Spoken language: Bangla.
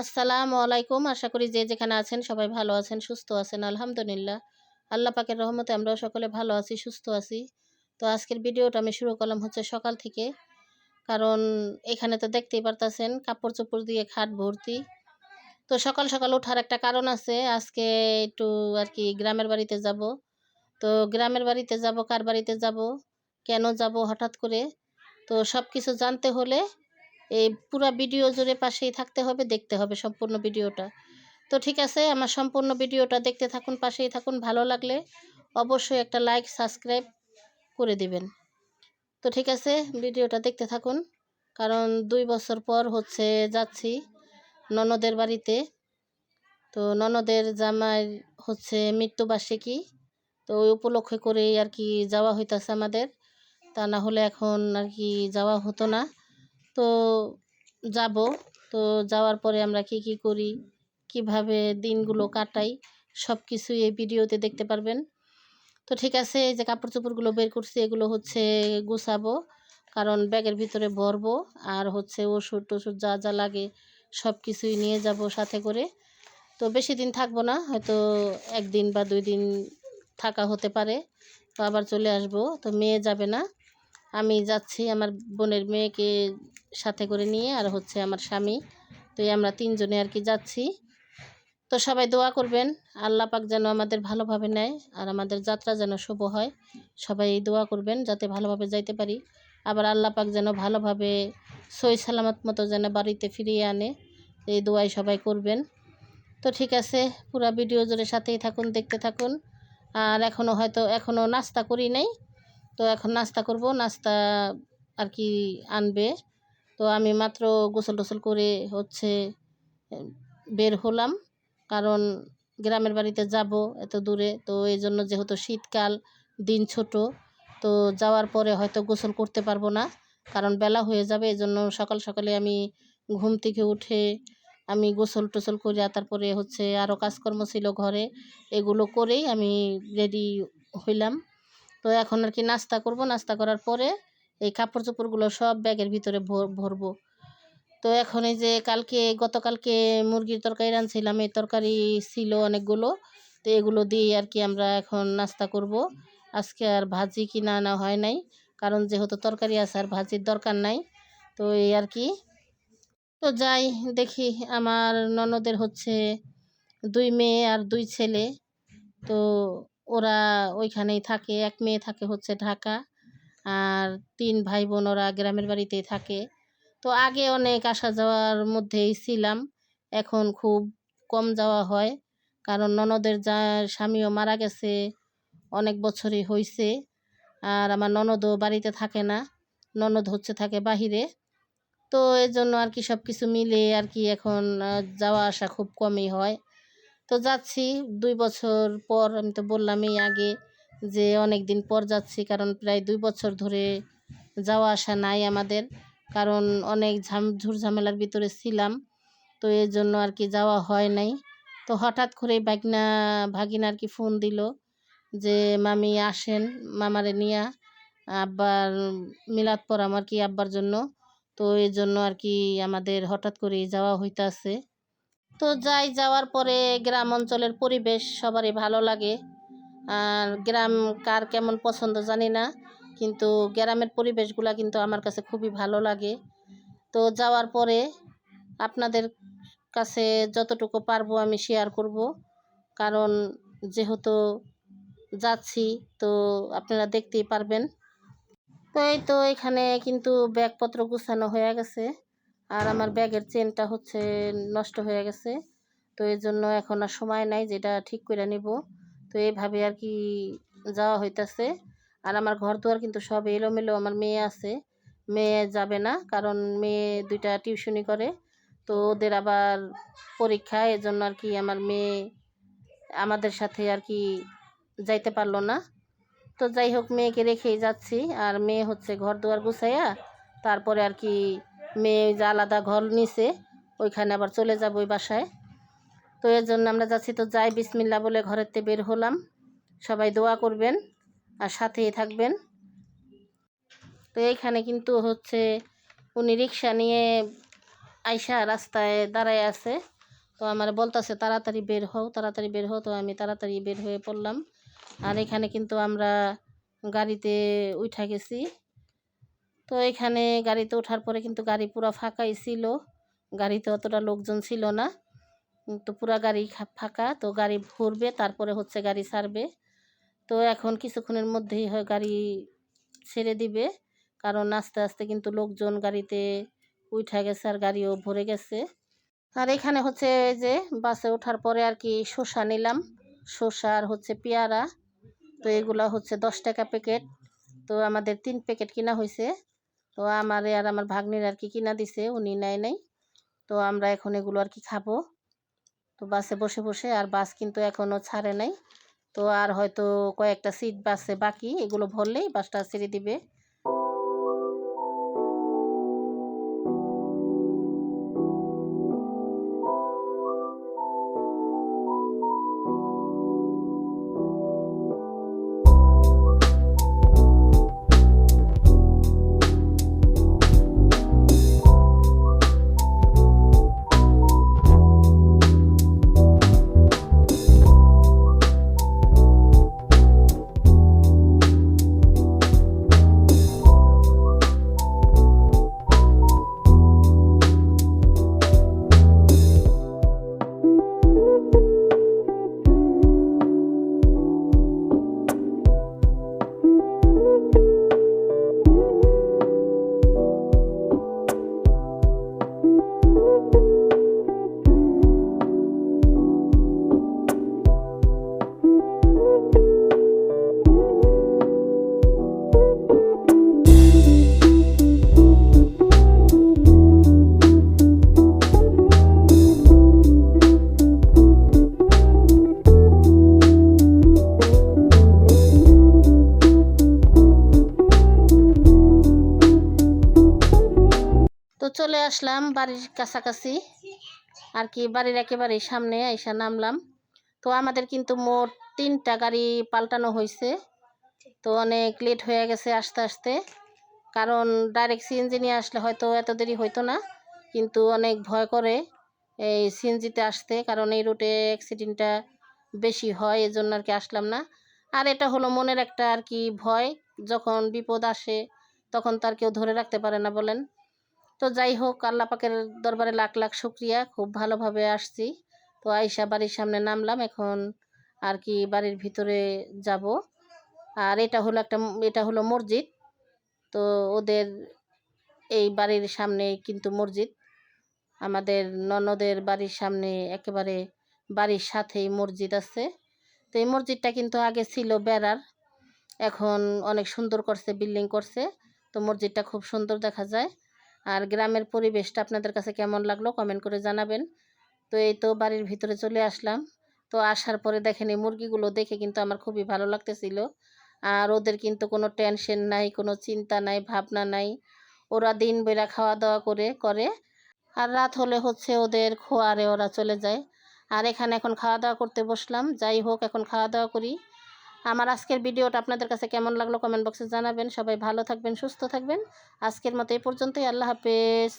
আসসালামু আলাইকুম। আশা করি যে যেখানে আছেন সবাই ভালো আছেন, সুস্থ আছেন, আলহামদুলিল্লাহ। আল্লাহ পাকের রহমতে আমরাও সকলে ভালো আছি, সুস্থ আছি। তো আজকের ভিডিওটা আমি শুরু করলাম হচ্ছে সকাল থেকে। কারণ এখানে তো দেখতেই পারতাছেন কাপড় চোপড় দিয়ে খাট ভর্তি। তো সকাল সকাল ওঠার একটা কারণ আছে, আজকে একটু আর কি গ্রামের বাড়িতে যাব। তো গ্রামের বাড়িতে যাব, কার বাড়িতে যাব, কেন যাব হঠাৎ করে? তো সব কিছু জানতে হলে এই পুরো ভিডিও জুড়ে পাশেই থাকতে হবে, দেখতে হবে সম্পূর্ণ ভিডিওটা। তো ঠিক আছে, আমার সম্পূর্ণ ভিডিওটা দেখতে থাকুন, পাশেই থাকুন, ভালো লাগলে অবশ্যই একটা লাইক, সাবস্ক্রাইব করে দিবেন। তো ঠিক আছে, ভিডিওটা দেখতে থাকুন, কারণ দুই বছর পর হচ্ছে যাচ্ছি ননদের বাড়িতে। তো ননদের জামাই হচ্ছে মৃত্যুবার্ষিকী তো ওই উপলক্ষে করেই আর কি যাওয়া হইতাছে আমাদের। তা না হলে এখন আর কি যাওয়া হতো না। তো যাব। তো যাওয়ার পরে আমরা কি কি করি, কীভাবে দিনগুলো কাটাই সব কিছুই এই ভিডিওতে দেখতে পারবেন। তো ঠিক আছে, এই যে কাপড় চোপড়গুলো বের করছি, এগুলো হচ্ছে গুছাবো, কারণ ব্যাগের ভিতরে ভরবো, আর হচ্ছে ওষুধ টষুধ যা যা লাগে সব কিছুই নিয়ে যাব সাথে করে। তো বেশি দিন থাকব না, হয়তো একদিন বা দুই দিন থাকা হতে পারে। তো আবার চলে আসব, তো মেয়ে যাবে না। আমি যাচ্ছি আমার বোনের মেয়েকে সাথে করে নিয়ে আর হচ্ছে আমার স্বামী। তো আমরা তিনজনে আর কি যাচ্ছি। তো সবাই দোয়া করবেন, আল্লাহ পাক যেন আমাদের ভালোভাবে নেয় আর আমাদের যাত্রা যেন শুভ হয়। সবাই দোয়া করবেন যাতে ভালোভাবে যাইতে পারি। আবার আল্লাহ পাক যেন ভালোভাবে সই সালামত মতো যেন বাড়িতে ফিরিয়ে আনে। এই দোয়াই সবাই করবেন। তো ঠিক আছে, পুরা ভিডিও জুড়ে সাথেই থাকুন, দেখতে থাকুন। আর এখনও হয়তো এখনও নাস্তা করি নাই। তো এখন নাস্তা করব, নাস্তা আর কি আনবে। তো আমি মাত্র গোসল টোসল করে হচ্ছে বের হলাম। কারণ গ্রামের বাড়িতে যাব এত দূরে, তো এই জন্য যেহেতু শীতকাল, দিন ছোট, তো যাওয়ার পরে হয়তো গোসল করতে পারব না। কারণ বেলা হয়ে যাবে, এই জন্য সকাল সকালে আমি ঘুম থেকে উঠে আমি গোসল টোসল করে তারপরে হচ্ছে আরও কাজকর্ম ছিল ঘরে, এগুলো করেই আমি রেডি হইলাম। তো এখন আর কি নাস্তা করব। নাস্তা করার পরে এই কাপড় চোপড়গুলো সব ব্যাগের ভিতরে ভরবো। তো এখন এই যে কালকে, গতকালকে মুরগির তরকারি রাঁধছিলাম, এই তরকারি ছিল অনেকগুলো। তো এগুলো দিয়ে আর কি আমরা এখন নাস্তা করব। আজকে আর ভাজি কিনা আনা হয় নাই। কারণ যেহেতু তরকারি আছে আর ভাজির দরকার নাই। তো এই আর কি। তো যাই, দেখি আমার ননদের হচ্ছে দুই মেয়ে আর দুই ছেলে। তো ওরা ওইখানেই থাকে। এক মেয়ে থাকে হচ্ছে ঢাকা আর তিন ভাই বোন ওরা গ্রামের বাড়িতেই থাকে। তো আগে অনেক আসা যাওয়ার মধ্যেই ছিলাম। এখন খুব কম যাওয়া হয় কারণ ননদের যা স্বামীও মারা গেছে, অনেক বছরই হয়েছে আর আমার ননদও বাড়িতে থাকে না, ননদ হচ্ছে থাকে বাহিরে। তো এর জন্য আর কি সব কিছু মিলে আর কি এখন যাওয়া আসা খুব কমই হয়। তো যাচ্ছি। দুই বছর পর আমি তো বললামই আগে যে অনেক দিন পর যাচ্ছি কারণ প্রায় দুই বছর ধরে যাওয়া আসা নাই আমাদের। কারণ অনেক ঝাম ঝামেলার ভিতরে ছিলাম। তো এর জন্য আর কি যাওয়া হয় নাই। তো হঠাৎ করে বাগনা ভাগিনা আর কি ফোন দিল যে, মামি আসেন, মামারে নিয়া আব্বার মিলাদ পর আমার কি আব্বার জন্য? তো এই জন্য আর কি আমাদের হঠাৎ করেই যাওয়া হইতাছে। তো যাই, যাওয়ার পরে গ্রাম অঞ্চলের পরিবেশ সবারই ভালো লাগে। আর গ্রাম কার কেমন পছন্দ জানি না, কিন্তু গ্রামের পরিবেশগুলো কিন্তু আমার কাছে খুবই ভালো লাগে। তো যাওয়ার পরে আপনাদের কাছে যতটুকু পারব আমি শেয়ার করব। কারণ যেহেতু যাচ্ছি, তো আপনারা দেখতেই পারবেন। তো এই তো এখানে কিন্তু ব্যাগপত্র গুছানো হয়ে গেছে। আর আমার ব্যাগের চেনটা হচ্ছে নষ্ট হয়ে গেছে। তো এই জন্য এখন আর সময় নাই যেটা ঠিক করে নিব। তো এইভাবে আর কি যাওয়া হইতাছে। আর আমার ঘর দুয়ার কিন্তু সব এলোমেলো, আমার মেয়ে আছে। মেয়ে যাবে না, কারণ মেয়ে দুইটা টিউশনি করে। তো ওদের আবার পরীক্ষা, এজন্য আর কি আমার মেয়ে আমাদের সাথে আর কি যাইতে পারল না। তো যাই হোক, মেয়েকে রেখেই যাচ্ছি। আর মেয়ে হচ্ছে ঘর দুয়ার গুছাইয়া তারপরে আর কি মেয়ে যে আলাদা ঘর নিছে, ওইখানে আবার চলে যাব ওই বাসায়। তো এর জন্য আমরা যাচ্ছি, তো যাই বিসমিল্লা বলে ঘরেতে বের হলাম। সবাই দোয়া করবেন আর সাথেই থাকবেন। তো এইখানে কিন্তু হচ্ছে উনি রিক্সা নিয়ে আইসা রাস্তায় দাঁড়ায় আছে। তো আমার বলতেছে, তাড়াতাড়ি বের হও, তাড়াতাড়ি বের হও। তো আমি তাড়াতাড়ি বের হয়ে পড়লাম। আর এখানে কিন্তু আমরা গাড়িতে উঠা গেছি। তো এখানে গাড়িতে ওঠার পরে কিন্তু গাড়ি পুরো ফাঁকাই ছিল। গাড়িতে অতটা লোকজন ছিল না। তো পুরা গাড়ি ফাঁকা। তো গাড়ি ভরবে তারপরে হচ্ছে গাড়ি ছাড়বে তো এখন কিছুক্ষণের মধ্যেই হয় গাড়ি ছেড়ে দিবে। কারণ আস্তে আস্তে কিন্তু লোকজন গাড়িতে উঠা গেছে আর গাড়িও ভরে গেছে। আর এখানে হচ্ছে যে বাসে ওঠার পরে আর কি শসা নিলাম। শসা আর হচ্ছে পেয়ারা। তো এগুলো হচ্ছে দশ টাকা প্যাকেট। তো আমাদের তিন প্যাকেট কিনা হয়েছে তো আমার আর আমার ভাগ্নির আর কি কিনা দিছে, উনি নেয় নাই। তো আমরা এখন এগুলো আর কি খাব। তো বাসে বসে বসে, আর বাস কিন্তু এখনও ছাড়ে নাই। তো আর হয়তো কয়েকটা সিট বাসে বাকি, এগুলো ভরলেই বাসটা ছেড়ে দিবে। চলে আসলাম বাড়ির কাছাকাছি। আর কি, বাড়ির একেবারে সামনে আইসা নামলাম। তো আমাদের কিন্তু মোট তিনটা গাড়ি পাল্টানো হয়েছে তো অনেক লেট হয়ে গেছে আস্তে আস্তে। কারণ ডাইরেক্ট সিএনজি নিয়ে আসলে হয়তো এত দেরি হইতো না। কিন্তু অনেক ভয় করে এই সিএনজিতে আসতে। কারণ এই রুটে অ্যাক্সিডেন্টটা বেশি হয় এই জন্য আর কি আসলাম না। আর এটা হলো মনের একটা আর কি ভয়। যখন বিপদ আসে, তখন তো আর কেউ ধরে রাখতে পারে না বলেন। তো যাই হোক, আল্লাহ পাকের দরবারে লাখ লাখ শুক্রিয়া। খুব ভালোভাবে আসছি। তো আইসা বাড়ির সামনে নামলাম, এখন আর কি বাড়ির ভিতরে যাব। আর এটা হলো একটা, এটা হলো মসজিদ। তো ওদের এই বাড়ির সামনে কিন্তু মসজিদ। আমাদের ননদের বাড়ির সামনে একেবারে বাড়ির সাথেই মসজিদ আছে। তো এই মসজিদটা কিন্তু আগে ছিল বেড়ার। এখন অনেক সুন্দর করছে, বিল্ডিং করছে। তো মসজিদটা খুব সুন্দর দেখা যায়। আর গ্রামের পরিবেশটা আপনাদের কাছে কেমন লাগল কমেন্ট করে জানাবেন। তো এই তো বাড়ির ভিতরে চলে আসলাম। তো আসার পরে দেখেন এই মুরগিগুলো দেখে কিন্তু আমার খুবই ভালো লাগতেছিল। আর ওদের কিন্তু কোনো টেনশন নাই, কোনো চিন্তা নাই, ভাবনা নাই। ওরা দিন বেলা খাওয়া দাওয়া করে করে। আর রাত হলে হচ্ছে ওদের খোয়ারে ওরা চলে যায়। আর এখানে এখন খাওয়া দাওয়া করতে বসলাম। যাই হোক, এখন খাওয়া দাওয়া করি। আমার আজকের ভিডিওটা আপনাদের কাছে কেমন লাগল কমেন্ট বক্সে জানাবেন। সবাই ভালো থাকবেন, সুস্থ থাকবেন। আজকের মতো এই পর্যন্তই। আল্লাহ হাফেজ।